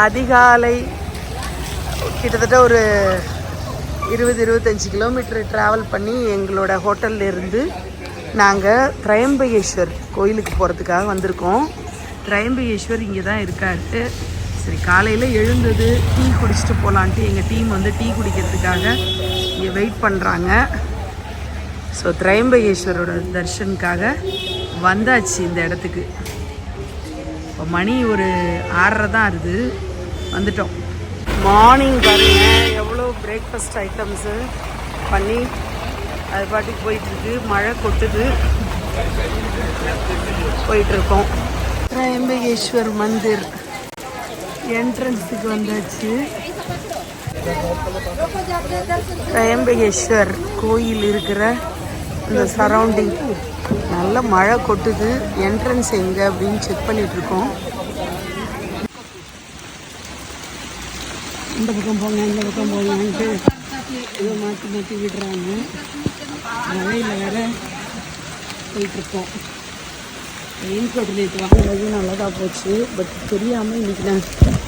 அதிகாலை கிட்டத்தட்ட ஒரு இருபது இருபத்தஞ்சி கிலோமீட்டர் ட்ராவல் பண்ணி எங்களோட ஹோட்டல்லேருந்து நாங்கள் திரையம்பகேஸ்வர் கோயிலுக்கு போகிறதுக்காக வந்திருக்கோம். திரையம்பகேஸ்வர் இங்கே தான் இருக்காரு சரி காலையில் எழுந்தது டீ குடிச்சிட்டு போகலான்ட்டு எங்கள் டீம் வந்து டீ குடிக்கிறதுக்காக இங்கே வெயிட் பண்ணுறாங்க ஸோ திரையம்பகேஸ்வரோட தர்ஷனுக்காக வந்தாச்சு இந்த இடத்துக்கு. இப்போ மணி ஒரு ஆறரை தான் இருக்குது வந்துட்டோம். மார்னிங் பாருங்க. எவ்வளோ பிரேக்ஃபாஸ்ட் ஐட்டம்ஸு பண்ணி அது பாட்டுக்கு போயிட்டுருக்கு. மழை கொட்டுது. போயிட்டுருக்கோம். திரையம்பகேஸ்வர் மந்திர் என்ட்ரன்ஸுக்கு வந்தாச்சு. திரையம்பகேஸ்வர் கோயில் இருக்கிற இந்த சரௌண்டிங் நல்ல மழை கொட்டுது என்ட்ரன்ஸ் எங்கே அப்படின்னு செக் பண்ணிட்டு இருக்கோம் இந்த பக்கம் போங்க இந்த பக்கம் போங்கன்ட்டு ஏதோ மாற்றி மாற்றி விடுறாங்க. மழையில் வேற போயிட்டுருக்கோம். ரெயின் கோட் நேற்று வாங்குறது நல்லதாக போச்சு. பட் தெரியாமல் இன்றைக்கி நான்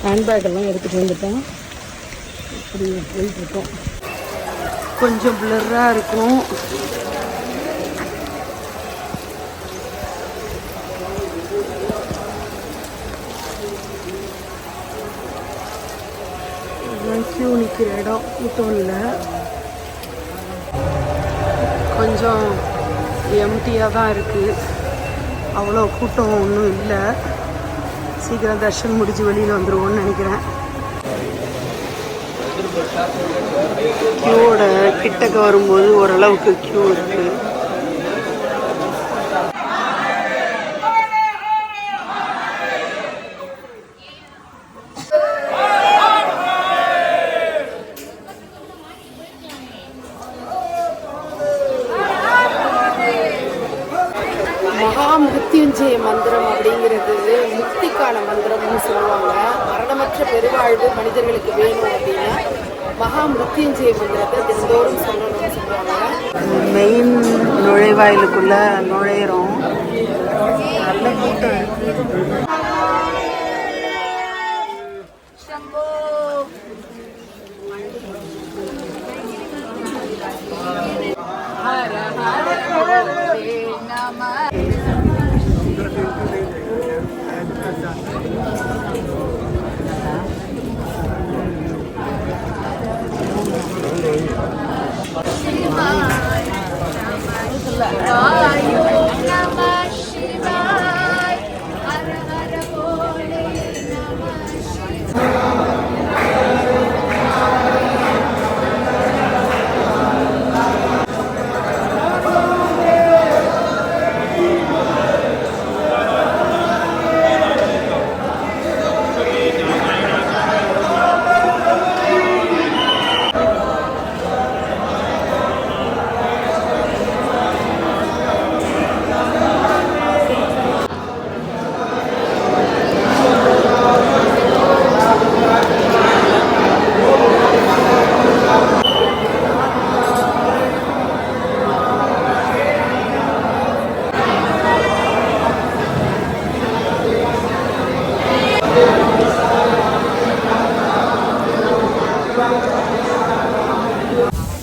ஹேண்ட்பேக் எல்லாம் எடுத்துகிட்டு வந்துட்டேன். இப்படி போயிட்டுருக்கோம். கொஞ்சம் பிளர்ராக இருக்கும் இதெல்லாம் கியூ நிற்கிற இடம் கூட்டம் இல்லை. கொஞ்சம் எம்டியாக தான் இருக்குது அவ்வளோ கூட்டம் ஒன்றும் இல்லை. சீக்கிரம் தர்ஷன் முடிஞ்சு வெளியில் வந்துடுவோம்னு நினைக்கிறேன். கியூவோட கிட்டக்க வரும்போது ஓரளவுக்கு கியூ இருக்குது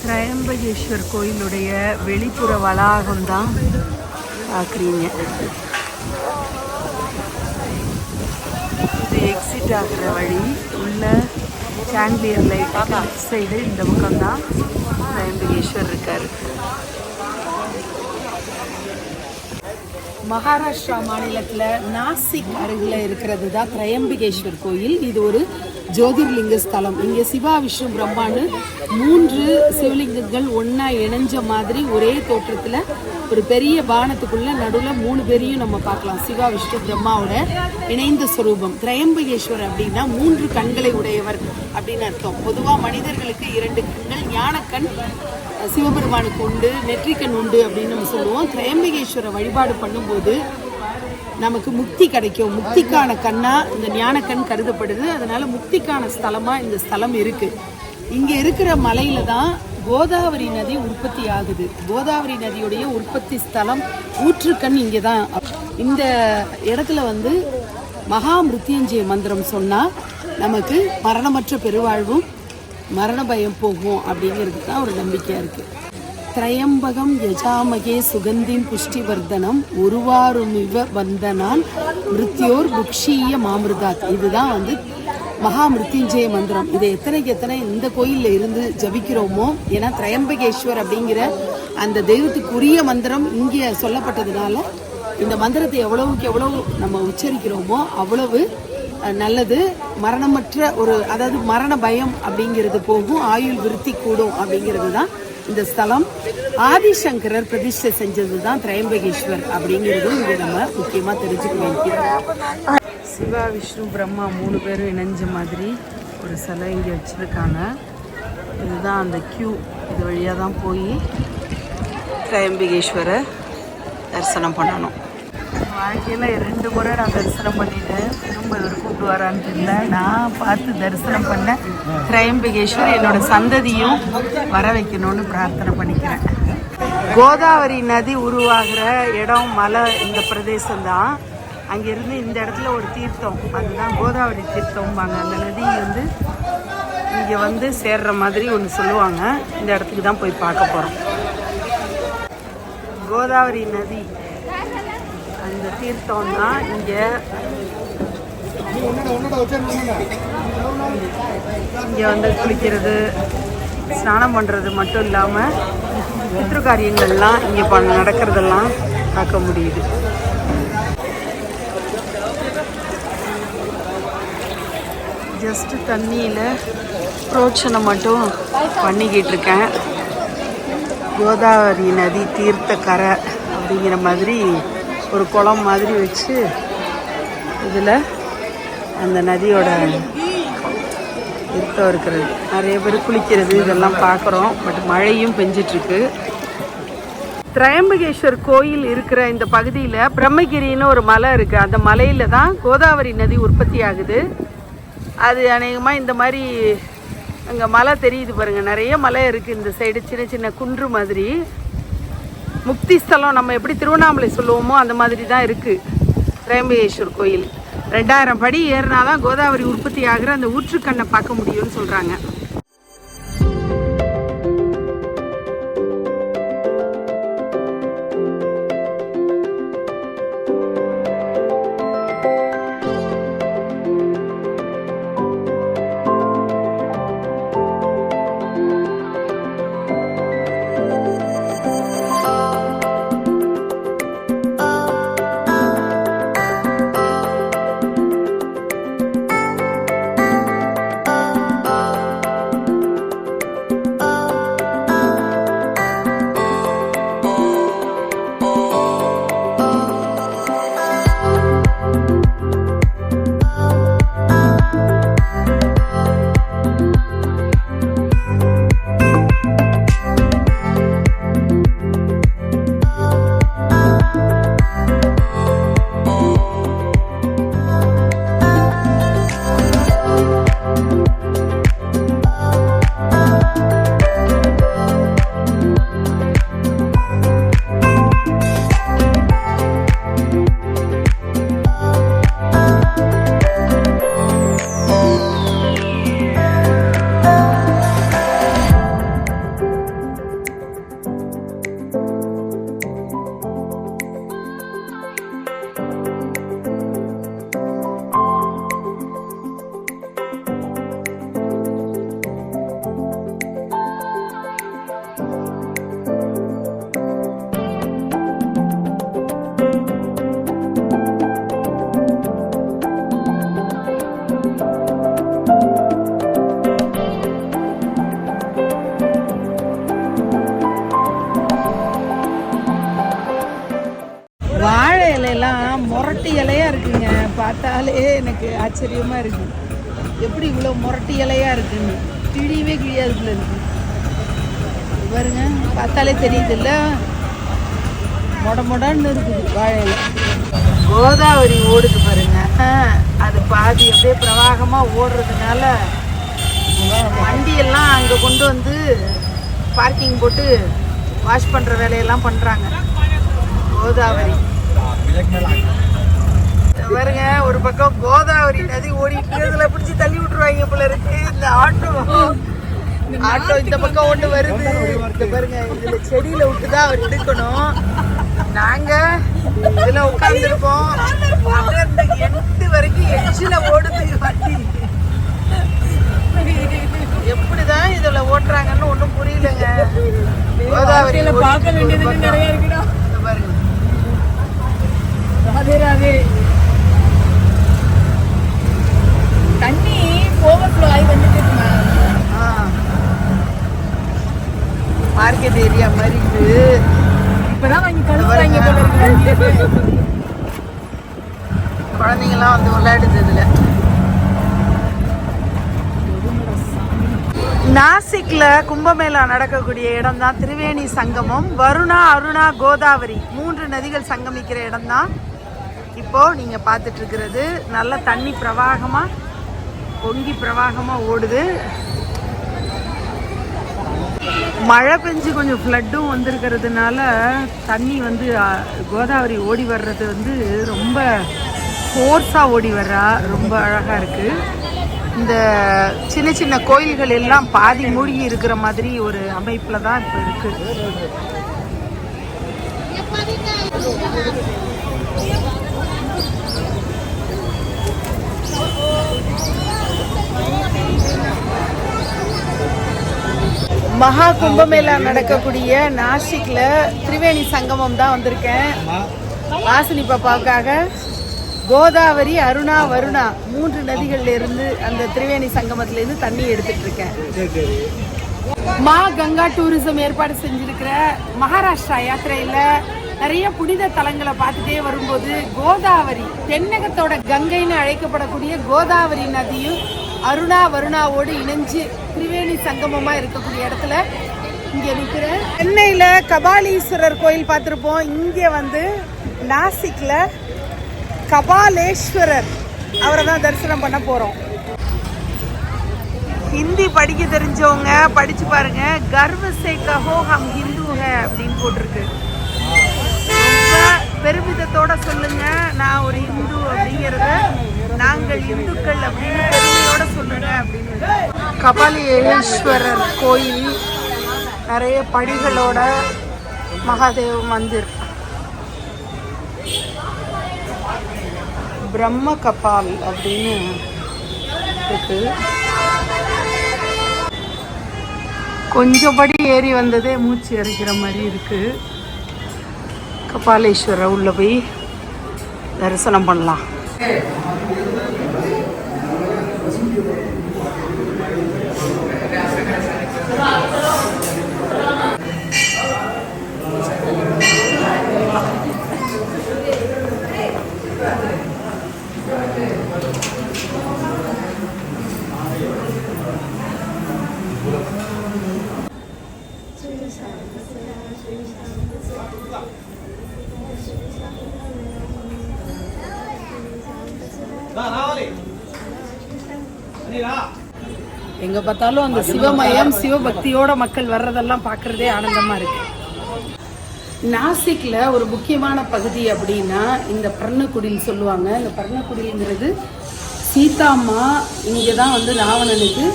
திரையம்பகேஸ்வர் கோயிலுடைய வெளிப்புற வளாகம் தான் பார்க்குறீங்க இது எக்ஸிட் ஆகிற வழி. உள்ள சாண்டிலியர் லைட் லெஃப்ட் சைடு இந்த பக்கம் தான் திரையம்பகேஸ்வர் இருக்கார். மகாராஷ்டிரா மாநிலத்தில் நாசிக் அருகில் இருக்கிறது தான் திரையம்பிகேஸ்வர் கோயில். இது ஒரு ஜோதிர்லிங்க ஸ்தலம். இங்கே சிவா விஷ்ணு பிரம்மான்னு மூன்று சிவலிங்கங்கள் ஒன்றா இணைஞ்ச மாதிரி ஒரே தோற்றத்தில் ஒரு பெரிய பானத்துக்குள்ள நடுவில் மூணு பேரையும் நம்ம பார்க்கலாம். சிவா விஷ்ணு பிரம்மாவோட இணைந்த ஸ்வரூபம் திரையம்பகேஸ்வர் அப்படின்னா மூன்று கண்களை உடையவர் அப்படின்னு அர்த்தம். பொதுவாக மனிதர்களுக்கு இரண்டு கண்கள் ஞானக்கண் சிவபெருமானுக்கு உண்டு நெற்றிக்கண் உண்டு அப்படின்னு நம்ம சொல்லுவோம். திரையம்பகேஸ்வர வழிபாடு பண்ணும்போது நமக்கு முக்தி கிடைக்கும். முக்திக்கான கண்ணா இந்த ஞானக்கண் கருதப்படுது. அதனால முக்திக்கான ஸ்தலமா இந்த ஸ்தலம் இருக்கு. இங்க இருக்கிற மலையில தான் கோதாவரி நதி உற்பத்தி ஆகுது. கோதாவரி நதியுடைய உற்பத்தி ஸ்தலம் ஊற்றுக்கண் இங்கே தான். இந்த இடத்துல வந்து மகா மிருத்யஞ்சய மந்திரம் சொன்னா நமக்கு மரணமற்ற பெருவாழ்வும் மரண பயம் போகும் அப்படிங்கிறது தான் ஒரு நம்பிக்கையா இருக்கு. திரையம்பகம் யஜாமகே சுகந்தின் புஷ்டிவர்தனம் ஒருவாருமிவ வந்தனால் மிருத்யோர் புக்ஷீய மாமிருதாத். இதுதான் வந்து மகா மிருத்யுஞ்சய மந்திரம். இதை எத்தனைக்கு எத்தனை இந்த கோயிலில் இருந்து ஜபிக்கிறோமோ? ஏன்னா திரையம்பகேஸ்வர் அப்படிங்கிற அந்த தெய்வத்துக்குரிய மந்திரம் இங்கே சொல்லப்பட்டதுனால இந்த மந்திரத்தை எவ்வளவுக்கு எவ்வளவு நம்ம உச்சரிக்கிறோமோ அவ்வளவு நல்லது. மரணமற்ற ஒரு அதாவது மரண பயம் அப்படிங்கிறது போகும் ஆயுள் விருத்தி கூடும் அப்படிங்கிறது தான் இந்த ஸ்தலம் ஆதிசங்கரர் பிரதிஷ்டை செஞ்சது தான் திரையம்பகேஸ்வர் அப்படிங்கிறதும் இங்கே நம்ம முக்கியமாக தெரிஞ்சுக்க வேண்டியது. சிவா விஷ்ணு பிரம்மா மூணு பேரும் இணைஞ்ச மாதிரி ஒரு சிலை இங்கே வச்சுருக்காங்க. இதுதான் அந்த க்யூ இது வழியாக தான் போய் திரையம்பிகேஸ்வரை தரிசனம் பண்ணணும். வாழ்க்கையில் ரெண்டு முறை நான் தரிசனம் பண்ணிட்டேன் திரும்ப இவர் கூப்பிடுவாரான்னு தெரியல. நான் பார்த்து தரிசனம் பண்ண திரையம்பிகேஸ்வர் என்னோட சந்ததியும் வர வைக்கணும்னு பிரார்த்தனை பண்ணிக்கிறேன். கோதாவரி நதி உருவாகிற இடம் மலை இந்த பிரதேசம் தான். இந்த இடத்துல ஒரு தீர்த்தம் அதுதான் கோதாவரி தீர்த்தம்பாங்க. அந்த நதி வந்து இங்கே வந்து சேர்ற மாதிரி ஒன்று சொல்லுவாங்க. இந்த இடத்துக்கு தான் போய் பார்க்க போகிறோம் கோதாவரி நதி அந்த தீர்த்தம் தான் இங்கே இங்கே வந்து குளிக்கிறது ஸ்நானம் பண்ணுறது மட்டும் இல்லாமல் பித்ரு காரியங்கள்லாம் இங்கே ப நடக்கிறதெல்லாம் பார்க்க முடியுது. ஜஸ்ட்டு தண்ணியில் புரோச்சனை மட்டும் பண்ணிக்கிட்டு இருக்கேன். கோதாவரி நதி தீர்த்த கரை அப்படிங்கிற மாதிரி ஒரு குளம் மாதிரி வச்சு இதில் அந்த நதியோட தீர்த்தம் இருக்கிறது. நிறைய பேர் குளிக்கிறது இதெல்லாம் பார்க்குறோம். பட் மழையும் பெஞ்சிட்ருக்கு. திரையம்பகேஸ்வர் கோயில் இருக்கிற இந்த பகுதியில் பிரம்மகிரின்னு ஒரு மலை இருக்குது அந்த மலையில் தான் கோதாவரி நதி உற்பத்தி ஆகுது. அது அநேகமாக இந்த மாதிரி அங்கே மலை தெரியுது பாருங்கள் நிறைய மலை இருக்குது இந்த சைடு சின்ன சின்ன குன்று மாதிரி. முக்தி ஸ்தலம் நம்ம எப்படி திருவண்ணாமலை சொல்லுவோமோ அந்த மாதிரி தான் இருக்குது திரையம்பகேஸ்வர் கோயில். ரெண்டாயிரம் படி ஏறினா தான் கோதாவரி உற்பத்தி ஆகிற அந்த ஊற்றுக்கண்ணை பார்க்க முடியும்னு சொல்கிறாங்க ஆச்சரியமாக இருக்குது இருக்கு. எப்படி இவ்வளோ முரட்டு இலையாக இருக்குன்னு. கிழியவே கிழியாதுல இருக்கு இது. பாருங்க பார்த்தாலே தெரியுதுல்ல. மொடமொடன்னு மொட மொடன்னு இருக்குது வாழை கோதாவரி ஓடுது பாருங்க. அது பாதி அப்படியே பிரவாகமாக ஓடுறதுனால வண்டியெல்லாம் அங்கே கொண்டு வந்து பார்க்கிங் போட்டு வாஷ் பண்ணுற வேலையெல்லாம் பண்ணுறாங்க கோதாவரி. நதி ஓடிட்டு இதுல பிடிச்சி தள்ளி விட்டுருவாங்க போல இருக்கு. இந்த ஆட்டோ ஆட்டோ இந்த பக்கம் ஒண்ணு வருது. இந்த பாருங்க இதுல செடியில விட்டுதான் அவர் எடுக்கணும். நாங்க இதுல உட்கார்ந்துருக்கோம் அப்படியே இந்த எட்டு வரைக்கும் எச்சில ஓடுது வண்டி எப்படிதான் இதுல ஓட்டுறாங்கன்னு ஒண்ணும் புரியலங்க. கோதாவரி பார்க்க வேண்டியது நிறைய இருக்குடா. பாருங்க. ராதே ராதே தண்ணி ஓவர்ஃப்ளோ ஆகி வந்துட்டு இருக்குமா மார்க்கெட் ஏரியா மாதிரி இது இப்பதான் வாங்கி கழுவுறாங்க குழந்தைங்கலாம் வந்து விளையாடுது இதுல நாசிக்ல கும்பமேளா நடக்கக்கூடிய இடம் தான் திரிவேணி சங்கமம். வருணா அருணா கோதாவரி. மூன்று நதிகள் சங்கமிக்கிற இடம் தான் இப்போ நீங்க பார்த்துட்டு இருக்கிறது. நல்ல தண்ணி பிரவாகமா பொங்கி பிரவாகமாக ஓடுது. மழை பெஞ்சு கொஞ்சம் ஃப்ளட்டும் வந்திருக்கிறதுனால தண்ணி வந்து கோதாவரி ஓடி வர்றது வந்து ரொம்ப ஃபோர்ஸாக ஓடி வர்றா ரொம்ப அழகாக இருக்குது இந்த சின்ன சின்ன கோயில்கள் எல்லாம் பாதி மூழ்கி இருக்கிற மாதிரி ஒரு அமைப்பில் தான் இப்போ இருக்குது மகா கும்பமேளா நடக்கக்கூடிய நாசிக்ல திரிவேணி சங்கமம் தான் வந்திருக்கேன். வாசினி பாப்பாவுக்காக. கோதாவரி அருணா வருணா மூன்று நதிகள்ல இருந்து அந்த திரிவேணி சங்கமத்துல இருந்து தண்ணி எடுத்துட்டு இருக்கேன் மா கங்கா டூரிசம் ஏற்பாடு செஞ்சிருக்கிற மகாராஷ்டிரா யாத்திரையில நிறைய புனித தலங்களை பார்த்துட்டே வரும்போது கோதாவரி தென்னகத்தோட கங்கைன்னு அழைக்கப்படக்கூடிய கோதாவரி நதியும் அருணா வருணாவோடு இணைஞ்சு திரிவேணி சங்கமமாக இருக்கக்கூடிய இடத்துல இங்கே நிக்கிறேன் சென்னையில் கபாலீஸ்வரர் கோயில் பார்த்துருப்போம். இங்கே வந்து நாசிக்கில் கபாலேஸ்வரர். அவரை தான் தரிசனம் பண்ண போகிறோம் ஹிந்தி படிக்க தெரிஞ்சவங்க படிச்சு பாருங்க. கர்வ சே கஹோ ஹம் அப்படின்னு போட்டிருக்கு. பெருமிதத்தோட சொல்லுங்க. நான் ஒரு ஹிந்து அப்படிங்கிறத நாங்கள் இந்துக்கள் அப்படின்னு பெருமையோட சொல்லுங்க அப்படின்னு கபாலீஸ்வரர் கோயில் நிறைய படிகளோட மகாதேவ் மந்திர். பிரம்ம கபால் அப்படின்னு இருக்கு. கொஞ்சபடி ஏறி வந்ததே மூச்சு இறைக்கிற மாதிரி இருக்கு. கபாலேஸ்வரர் உள்ள போய் தரிசனம் பண்ணலாம். って எங்க பார்த்தாலும் அந்த சிவமயம் சிவபக்தியோட மக்கள் வர்றதெல்லாம் பார்க்கறதே ஆனந்தமா இருக்கு. நாசிக்ல ஒரு முக்கியமான பகுதி அப்படின்னா இந்த பர்ணக்குடில் சொல்லுவாங்க. இந்த பர்ணக்குடிங்கிறது சீதாம்மா இங்கே தான் வந்து ராவணனுக்கு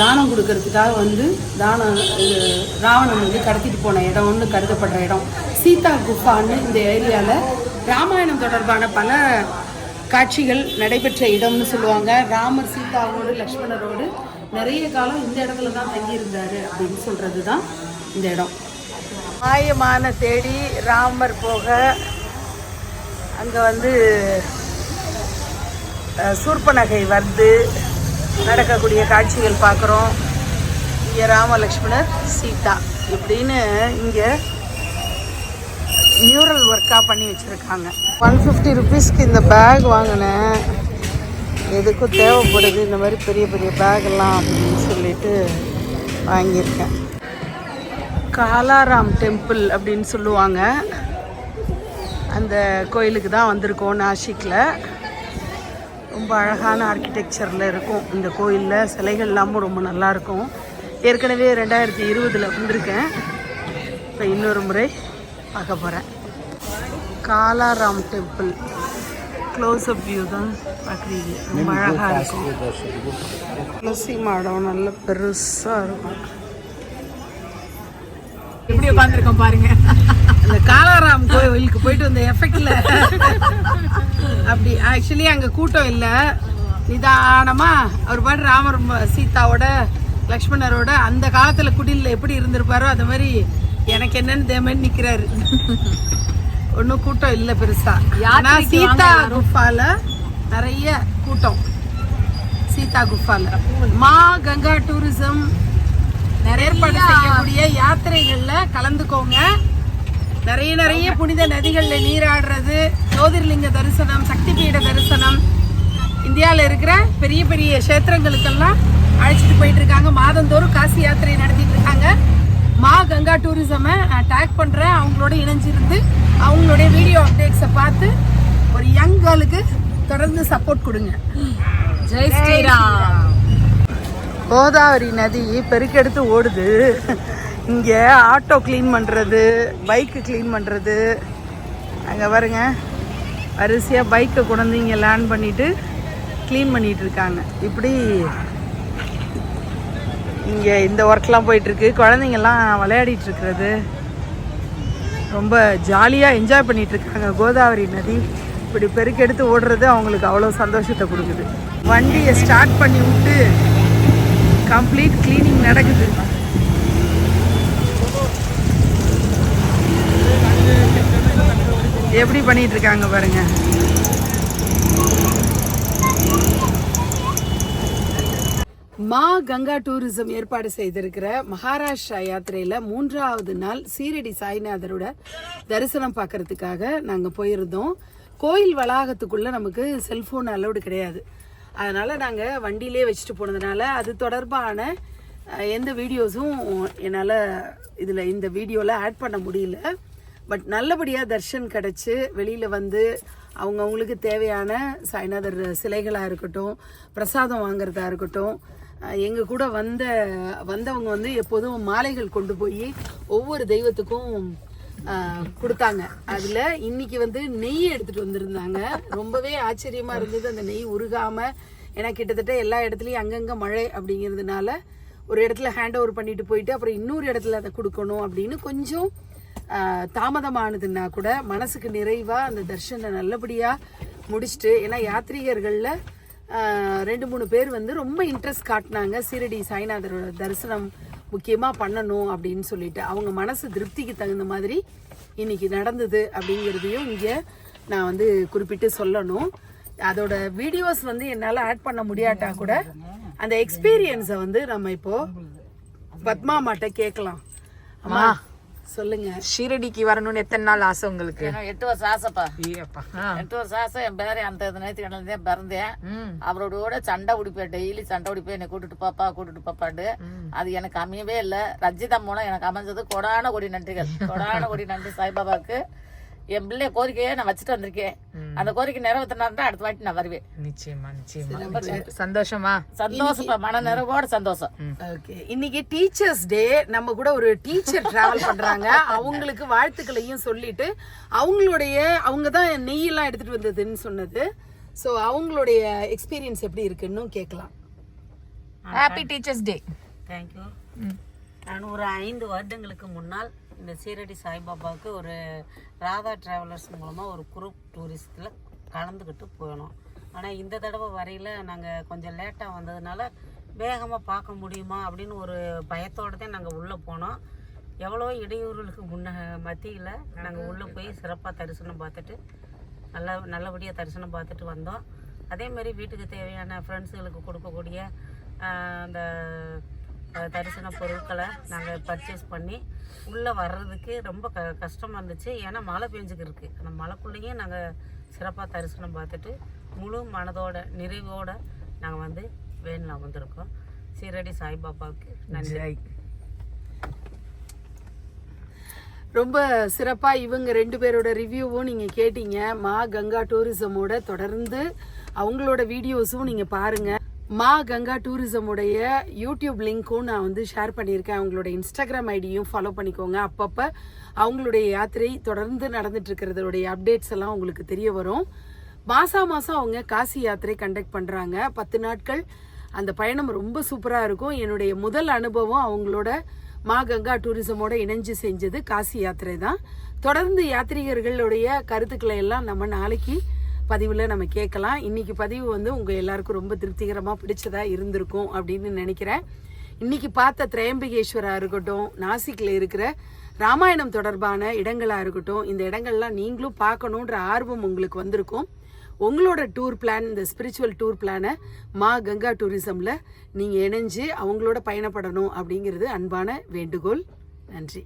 தானம் கொடுக்கறதுக்காக வந்து தானம் ராவணன் வந்து கடத்திட்டு போன இடம்னு கருதப்படுற இடம். சீதா குஃபான்னு இந்த ஏரியாவில் ராமாயணம் தொடர்பான பல காட்சிகள் நடைபெற்ற இடம்னு சொல்லுவாங்க. ராமர் சீதாவோடு லக்ஷ்மணரோடு நிறைய காலம் இந்த இடத்துல தான் தங்கியிருந்தாரு அப்படின்னு சொல்றது தான் இந்த இடம். மாயமான தேடி ராமர் போக அங்கே வந்து சூர்பநகை வந்து நடக்கக்கூடிய காட்சிகள் பார்க்குறோம். இங்கே ராம லக்ஷ்மணர் சீதா இப்படின்னு இங்கே நியூரல் ஒர்க்காக பண்ணி வச்சுருக்காங்க. ஒன் ஃபிஃப்டி ருபீஸ்க்கு இந்த பேக் வாங்கினேன். எதுக்கும் தேவைப்படுது இந்த மாதிரி பெரிய பெரிய பேக் எல்லாம் அப்படின்னு சொல்லிட்டு வாங்கியிருக்கேன். காலாராம் டெம்பிள் அப்படின்னு சொல்லுவாங்க. அந்த கோயிலுக்கு தான் வந்திருக்கோம் நாசிக்கில் ரொம்ப அழகான ஆர்கிடெக்சரில் இருக்கும். இந்த கோயிலில் சிலைகள் எல்லாமும் ரொம்ப நல்லா இருக்கும். ஏற்கனவே ரெண்டாயிரத்தி இருபதில் வந்திருக்கேன். இப்போ இன்னொரு முறை. பார்க்க போகிறேன் Kalaram temple close up view தான் பார்க்குறீங்க. ரொம்ப அழகாக இருக்கும். துளசி மாடம் நல்ல பெருசாக இருக்கும். எப்படி உட்காந்துருக்கோம் பாருங்க. அந்த காலாராம் கோயிலுக்கு போயிட்டு வந்த எஃபெக்ட்ல அப்படி ஆக்சுவலி அங்க கூட்டம் இல்ல. நிதானமா அவர் பாட்டு ராமர் சீதாவோட லக்ஷ்மணரோட அந்த காலத்துல குடில்ல எப்படி இருந்திருப்பாரோ அந்த மாதிரி எனக்கு என்னன்னு தேமன் நிக்கிறாரு. ஒன்றும் கூட்டம் இல்லை பெருசா. ஆனா சீதா குஃபால நிறைய கூட்டம். சீதா குஃபால. மா கங்கா டூரிசம். ஏற்பாடு செய்யக்கூடிய யாத்திரைகள்ல கலந்துக்கோங்க. நிறைய நிறைய புனித நதிகள்ல நீராடுறது ஜோதிர்லிங்க தரிசனம் சக்தி பீட தரிசனம். இந்தியாவில் இருக்கிற பெரிய பெரிய கஷேத்திரங்களுக்கெல்லாம் அழைச்சிட்டு போயிட்டு இருக்காங்க. மாதந்தோறும் காசி யாத்திரை நடத்திட்டு இருக்காங்க. மா கங்கா டூரிசமை டேக் பண்றேன். அவங்களோட இணைஞ்சிருந்து அவங்களுடைய வீடியோ அப்டேட்ஸை பார்த்து ஒரு யங் கேர்ளுக்கு தொடர்ந்து சப்போர்ட் கொடுங்க. ஜெய் ஸ்ரீராம். கோதாவரி நதி பெருக்கெடுத்து ஓடுது. இங்கே ஆட்டோ க்ளீன் பண்ணுறது பைக்கு க்ளீன் பண்ணுறது அங்கே பாருங்க வரிசையாக பைக்கை கொண்டு இங்கே லேண்ட் பண்ணிட்டு க்ளீன் பண்ணிட்டு இருக்காங்க. இப்படி இங்கே இந்த ஒர்க்லாம் போயிட்டுருக்கு. குழந்தைங்கள்லாம் விளையாடிட்டு இருக்கிறது ரொம்ப ஜாலியாக என்ஜாய் பண்ணிட்டு இருக்காங்க கோதாவரி நதி. இப்படி பெருக்கெடுத்து ஓடுறது அவங்களுக்கு அவ்வளோ சந்தோஷத்தை கொடுக்குது. வண்டியை ஸ்டார்ட் பண்ணி விட்டு கம்ப்ளீட் க்ளீனிங் நடக்குது. எப்படி பண்ணிட்டு இருக்காங்க மா கங்கா டூரிசம் ஏற்பாடு செய்திருக்கிற மகாராஷ்டிரா யாத்திரையில மூன்றாவது நாள் சீரடி சாய்நாதரோட தரிசனம் பார்க்கறதுக்காக நாங்கள் போயிருந்தோம். கோயில் வளாகத்துக்குள்ள நமக்கு செல்போன் அலௌடு கிடையாது. அதனால நாங்கள் வண்டியிலே வச்சுட்டு போனதுனால அது தொடர்பான எந்த வீடியோஸும் என்னால் இதில் இந்த வீடியோவில் ஆட் பண்ண முடியல. பட் நல்லபடியாக தர்ஷன் கிடச்சி வெளியில் வந்து அவங்கவுங்களுக்கு தேவையான சாய்நாதர் சிலைகளாக இருக்கட்டும் பிரசாதம் வாங்குறதா இருக்கட்டும் எங்கள் கூட வந்த வந்தவங்க வந்து எப்போதும் மாலைகள் கொண்டு போய் ஒவ்வொரு தெய்வத்துக்கும் கொடுத்தாங்க. அதில் இன்னைக்கு வந்து நெய் எடுத்துகிட்டு வந்திருந்தாங்க. ரொம்பவே ஆச்சரியமாக இருந்தது. அந்த நெய் உருகாமல் ஏன்னா கிட்டத்தட்ட எல்லா இடத்துலையும் அங்கங்கே மழை அப்படிங்கிறதுனால ஒரு இடத்துல ஹேண்ட் ஓவர் பண்ணிட்டு போயிட்டு அப்புறம் இன்னொரு இடத்துல அதை கொடுக்கணும் அப்படின்னு கொஞ்சம் தாமதமானதுன்னா கூட மனசுக்கு நிறைவாக அந்த தர்ஷனை நல்லபடியாக முடிச்சுட்டு ஏன்னா யாத்ரீகர்களில் ரெண்டு மூணு பேர் வந்து ரொம்ப இன்ட்ரெஸ்ட் காட்டினாங்க. சீரடி சாய்நாதரோட தரிசனம் முக்கியமாக பண்ணணும் அப்படின்னு சொல்லிட்டு. அவங்க மனசு திருப்திக்கு தகுந்த மாதிரி இன்னைக்கு நடந்தது அப்படிங்கிறதையும் இங்கே நான் வந்து குறிப்பிட்டு சொல்லணும். அதோட வீடியோஸ் வந்து என்னால் ஆட் பண்ண முடியாட்டா கூட அந்த எக்ஸ்பீரியன்ஸை வந்து நம்ம இப்போ பத்மா மாட்ட கேட்கலாம். அம்மா சொல்லுங்க. ஷீரடிக்கு வரணும்னு எத்தனை நாள் ஆசை உங்களுக்கு? எட்டு வருஷம் ஆசைப்பா. ஐயப்பா எட்டு வருஷம் ஆசை என் பேர அந்த நேரத்துக்கு தான் பிறந்தேன். அவரோட கூட சண்டை உடிப்பேன் டெய்லி சண்டை உடிப்பேன் என்னை கூட்டிட்டு பாப்பா கூட்டிட்டு பாப்பாண்டு அது எனக்கு அமையவே இல்லை. ரஞ்சிதா மூலம் எனக்கு அமைஞ்சது. கொடான கொடி நன்றிகள். கொடான கொடி நன்றி சாய்பாபாவுக்கு. என் பிள்ளை கோரிக்கையை நான் வச்சுட்டு வந்திருக்கேன். அந்த கோரிக்கை நிறைவேற்றினா அடுத்த வாட்டி நான் வருவேன். நிச்சயமா நிச்சயமா. சந்தோஷமா? சந்தோஷப்பா மன நிறைவோட சந்தோஷம். ஓகே. இன்னைக்கு டீச்சர்ஸ் டே நம்ம கூட ஒரு டீச்சர் டிராவல் பண்றாங்க. அவங்களுக்கு வாழ்த்துக்களையும் சொல்லிட்டு அவங்களுடைய அவங்க தான் நெய்யெல்லாம் எடுத்துட்டு வந்ததுன்னு சொன்னது. ஸோ அவங்களுடைய எக்ஸ்பீரியன்ஸ் எப்படி இருக்குன்னு கேட்கலாம். ஹாப்பி டீச்சர்ஸ் டே தேங்க்யூ நான் ஒரு ஐந்து வருடங்களுக்கு முன்னால் இந்த சீரடி சாய்பாபாவுக்கு ஒரு ராதா ட்ராவலர்ஸ் மூலமாக ஒரு குரூப் டூரிஸ்டில் கலந்துக்கிட்டு போயினோம் ஆனால் இந்த தடவை வரையில் நாங்கள் கொஞ்சம் லேட்டாக வந்ததுனால வேகமாக பார்க்க முடியுமா அப்படின்னு ஒரு பயத்தோடு தான் நாங்கள் உள்ளே போனோம். எவ்வளோ இடையூறுகளுக்கு முன்ன மத்தியில் நாங்கள் உள்ளே போய் சிறப்பாக தரிசனம் பார்த்துட்டு நல்ல நல்லபடியாக தரிசனம் பார்த்துட்டு வந்தோம். அதே மாதிரி வீட்டுக்கு தேவையான ஃப்ரெண்ட்ஸுகளுக்கு கொடுக்கக்கூடிய அந்த தரிசன பொருட்களை நாங்கள் பர்ச்சேஸ் பண்ணி உள்ளே வர்றதுக்கு ரொம்ப க கஷ்டமாக இருந்துச்சு. ஏன்னா மழை பெஞ்சுக்கு இருக்கு அந்த மழைக்குள்ளேயும் நாங்கள் சிறப்பாக தரிசனம் பார்த்துட்டு முழு மனதோட நிறைவோடு நாங்கள் வந்து வேனில் வந்திருக்கோம். சீரடி சாய்பாபாவுக்கு நன்றி. ரொம்ப சிறப்பாக இவங்க ரெண்டு பேரோட ரிவ்யூவும் நீங்கள் கேட்டீங்க. மா கங்கா டூரிசமோட தொடர்ந்து அவங்களோட வீடியோஸும் நீங்கள் பாருங்கள் மா கங்கா டூரிசமுடைய யூடியூப் லிங்க்கும் நான் வந்து ஷேர் பண்ணியிருக்கேன். அவங்களோட இன்ஸ்டாகிராம் ஐடியும் ஃபாலோ பண்ணிக்கோங்க. அப்பப்போ அவங்களுடைய யாத்திரை தொடர்ந்து நடந்துட்டு இருக்கிறதோடைய அப்டேட்ஸ் எல்லாம் உங்களுக்கு தெரிய வரும். மாதம் மாதம் அவங்க காசி யாத்திரை கண்டக்ட் பண்ணுறாங்க பத்து நாட்கள். அந்த பயணம் ரொம்ப சூப்பராக இருக்கும். என்னுடைய முதல் அனுபவம் அவங்களோட மா கங்கா டூரிசமோட இணைஞ்சு செஞ்சது காசி யாத்திரை தான். தொடர்ந்து யாத்ரீகர்களுடைய கருத்துக்களை எல்லாம் நம்ம நாளைக்கு பதிவில் நம்ம கேட்கலாம். இன்னைக்கு பதிவு வந்து உங்கள் எல்லாருக்கும் ரொம்ப திருப்திகரமாக பிடிச்சதாக இருந்திருக்கும் அப்படின்னு நினைக்கிறேன். இன்னைக்கு பார்த்த திரையம்பிகேஸ்வராக இருக்கட்டும் நாசிக்கில் இருக்கிற ராமாயணம் தொடர்பான இடங்களாக இருக்கட்டும் இந்த இடங்கள்லாம் நீங்களும் பார்க்கணுன்ற ஆர்வம் உங்களுக்கு வந்திருக்கும். உங்களோட டூர் பிளான் இந்த ஸ்பிரிச்சுவல் டூர் பிளானை மா கங்கா டூரிசமில் நீங்கள் இணைஞ்சு அவங்களோட பயணப்படணும் அப்படிங்கிறது அன்பான வேண்டுகோள். நன்றி.